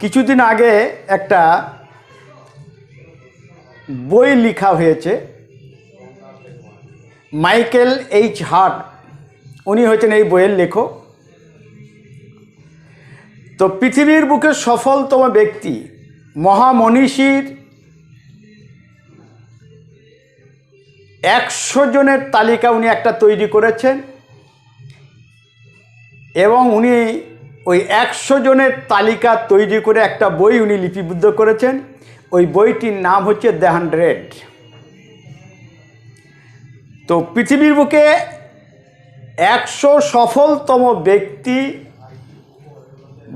কিছুদিন আগে একটা বই লেখা হয়েছে। মাইকেল এইচ হার্ট, উনি হয়েছেন এই বইয়ের লেখক। তো পৃথিবীর বুকে সফলতম ব্যক্তি মহামনীষীর একশো জনের তালিকা উনি একটা তৈরি করেছেন এবং উনি ওই একশো জনের তালিকা তৈরি করে একটা বই উনি লিপিবদ্ধ করেছেন। ওই বইটির নাম হচ্ছে দ্য হান্ড্রেড। তো পৃথিবীর বুকে একশো সফলতম ব্যক্তি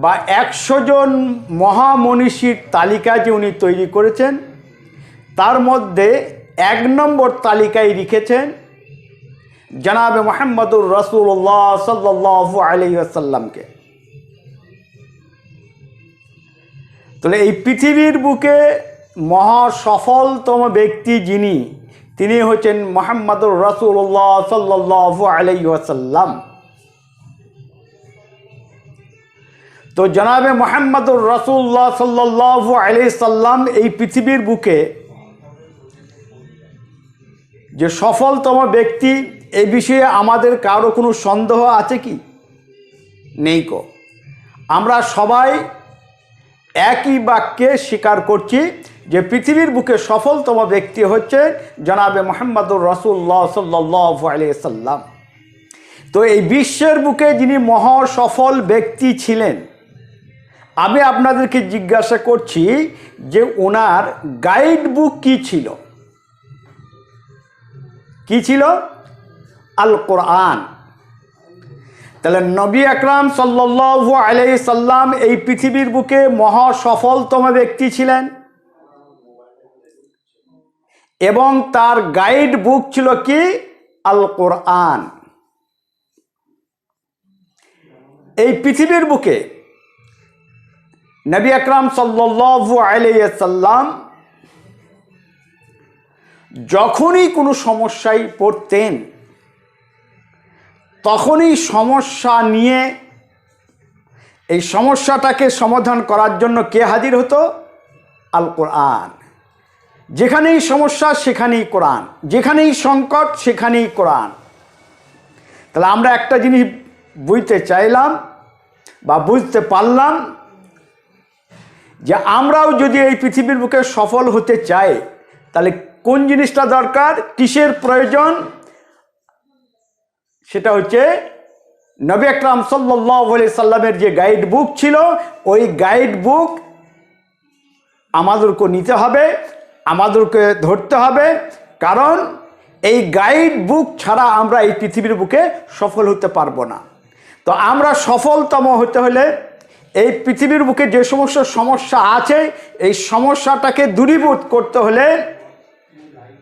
বা একশো জন মহামনীষীর তালিকা যে উনি তৈরি করেছেন, তার মধ্যে এক নম্বর তালিকায় লিখেছেন, জনাবে মোহাম্মদুর রসুল্লাহ সাল্লাহ আলী আসাল্লামকে তাহলে এই পৃথিবীর বুকে মহা সফলতম ব্যক্তি যিনি, তিনি হচ্ছেন মোহাম্মদুর রসুল্লাহ সাল্লাহ আলী আসাল্লাম তো জনাবে মোহাম্মদুর রসুল্লাহ সাল্লাহ আলি সাল্লাম এই পৃথিবীর বুকে যে সফলতম ব্যক্তি, এ বিষয়ে আমাদের কারও কোনো সন্দেহ আছে কি? নেই কো। আমরা সবাই একই বাক্যে স্বীকার করছি যে পৃথিবীর বুকে সফলতম ব্যক্তি হচ্ছে জনাবে মোহাম্মদুর রসুল্লাহ সাল্লাহ আলিয়া সাল্লাম। তো এই বিশ্বের বুকে যিনি মহা সফল ব্যক্তি ছিলেন, আমি আপনাদেরকে জিজ্ঞাসা করছি যে ওনার গাইড বুক কী ছিল? কি ছিল? আল কোরআন তাহলে নবী আকরাম সাল্লু আলাই সাল্লাম এই পৃথিবীর বুকে মহা সফলতম ব্যক্তি ছিলেন। এবং তার গাইড বুক ছিল কি? আল কোরআন এই পৃথিবীর বুকে নবী আকরাম সাল্লু আলাইসাল্লাম যখনই কোনো সমস্যায় পড়তেন তখনই সমস্যা নিয়ে এই সমস্যাটাকে সমাধান করার জন্য কে হাজির হতো? আল কোরআন যেখানেই সমস্যা, সেখানেই কোরআন। যেখানেই সংকট, সেখানেই কোরআন। তাহলে আমরা একটা জিনিস বুঝতে চাইলাম বা বুঝতে পারলাম যে আমরাও যদি এই পৃথিবীর বুকে সফল হতে চাই, তাহলে কোন জিনিসটা দরকার? কিসের প্রয়োজন? সেটা হচ্ছে নবী আকরাম সাল্লাহ সাল্লামের যে গাইড বুক ছিল, ওই গাইড বুক আমাদেরকে নিতে হবে, আমাদেরকে ধরতে হবে, কারণ এই গাইড বুক ছাড়া আমরা এই পৃথিবীর বুকে সফল হতে পারব না। তো আমরা সফলতম হতে হলে এই পৃথিবীর বুকে যে সমস্ত সমস্যা আছে, এই সমস্যাটাকে দূরীভূত করতে হলে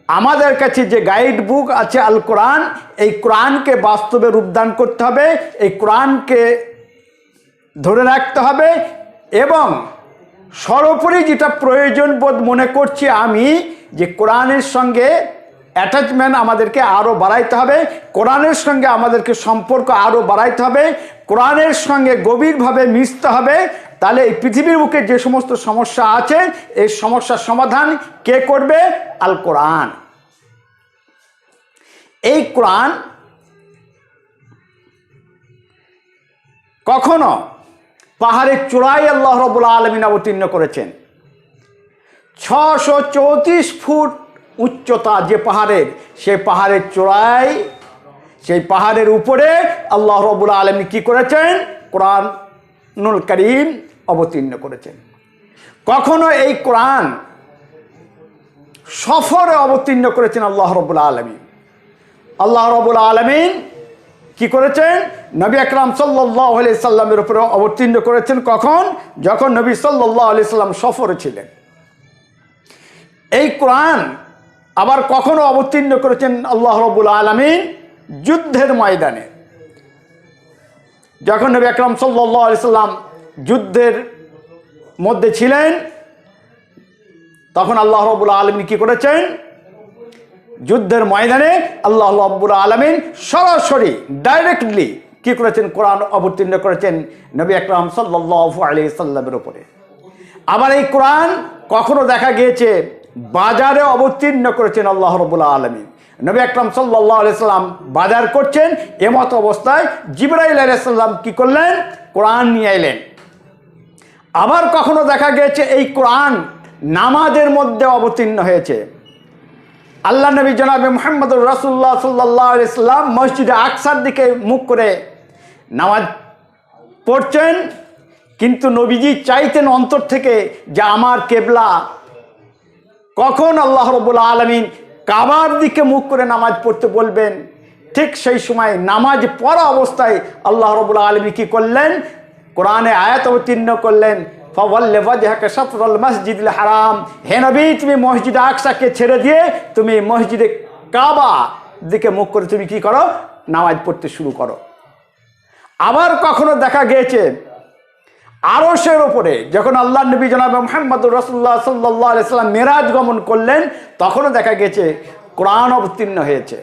আমাদের কাছে যে গাইড বুক আছে আল কোরআন, এই কোরআনকে বাস্তবে রূপদান করতে হবে, এই কোরআনকে ধরে রাখতে হবে এবং সর্বোপরি যেটা প্রয়োজন বোধ মনে করছি আমি, যে কোরআনের সঙ্গে অ্যাটাচমেন্ট আমাদেরকে আরও বাড়াইতে হবে, কোরআনের সঙ্গে আমাদেরকে সম্পর্ক আরও বাড়াইতে হবে, কোরআনের সঙ্গে গভীরভাবে মিশতে হবে তাহলে এই পৃথিবীর বুকে যে সমস্ত সমস্যা আছে, এই সমস্যার সমাধান কে করবে? আল কোরআন। এই কোরআন কখনো পাহাড়ের চূড়াই আল্লাহ রবুল্লা আলমিন অবতীর্ণ করেছেন। ছশো চৌত্রিশ ফুট উচ্চতা যে পাহাড়ের সে পাহাড়ের চূড়ায়, সেই পাহাড়ের উপরে আল্লাহ রবুল্লা আলমী কী করেছেন? কোরআনুল করিম অবতীর্ণ করেছেন। কখনো এই কোরআন সফরে অবতীর্ণ করেছেন আল্লাহ রবুল্লা আলমী আল্লাহ রবুল্লা আলমিন কি করেছেন? নবী আকরাম সাল্লাহ আলি সাল্লামের উপরে অবতীর্ণ করেছেন কখন? যখন নবী সাল্লাহ আলি সাল্লাম সফরে ছিলেন। এই কোরআন আবার কখনো অবতীর্ণ করেছেন আল্লাহ রবুল আলমিন? যুদ্ধের ময়দানে। যখন নবী আকরাম সাল্লাহ আলি সাল্লাম যুদ্ধের মধ্যে ছিলেন, তখন আল্লাহ রবুল আলমিন কি করেছেন? যুদ্ধের ময়দানে আল্লাহ রব্বুল আলমিন সরাসরি ডাইরেক্টলি কি করেছেন? কোরআন অবতীর্ণ করেছেন নবী আকরাম সাল্লাহ আলি সাল্লামের উপরে। আবার এই কোরআন কখনো দেখা গিয়েছে, বাজারে অবতীর্ণ করেছেন আল্লাহ রবুল্লা আলমী নবী আকরাম সাল্লাহ আলাইসাল্লাম বাজার করছেন, এমত অবস্থায় জিবরাইল আলাইসাল্লাম কি করলেন? কোরআন নিয়ে এলেন আবার কখনো দেখা গিয়েছে এই কোরআন নামাজের মধ্যে অবতীর্ণ হয়েছে। আল্লাহ নবী জনাবে মোহাম্মদুর রাসুল্লাহ সাল্লাহ ইসলাম মসজিদে আকসার দিকে মুখ করে নামাজ পড়ছেন, কিন্তু নবীজি চাইতেন অন্তর থেকে যে আমার কেবলা কখন আল্লাহ রবুল্লা আলমিন কাবার দিকে মুখ করে নামাজ পড়তে বলবেন, ঠিক সেই সময় নামাজ পড়া অবস্থায় আল্লাহ রবুল্লা আলমী কী করলেন? কোরআনে আয়াত অবতীর্ণ করলেন হারাম। তুমি ছেড়ে দিয়ে তুমি মসজিদে কাবা দিকে মুখ করে তুমি কি করো? নামাজ পড়তে শুরু করো। আবার কখনো দেখা গিয়েছে আরসের ওপরে যখন আল্লাহ নবী জনাব মোহাম্মদুর রসুল্লাহ সাল্লাহ আলাইসাল্লাম মেরাজ গমন করলেন, তখনও দেখা গেছে, কোরআন অবতীর্ণ হয়েছে।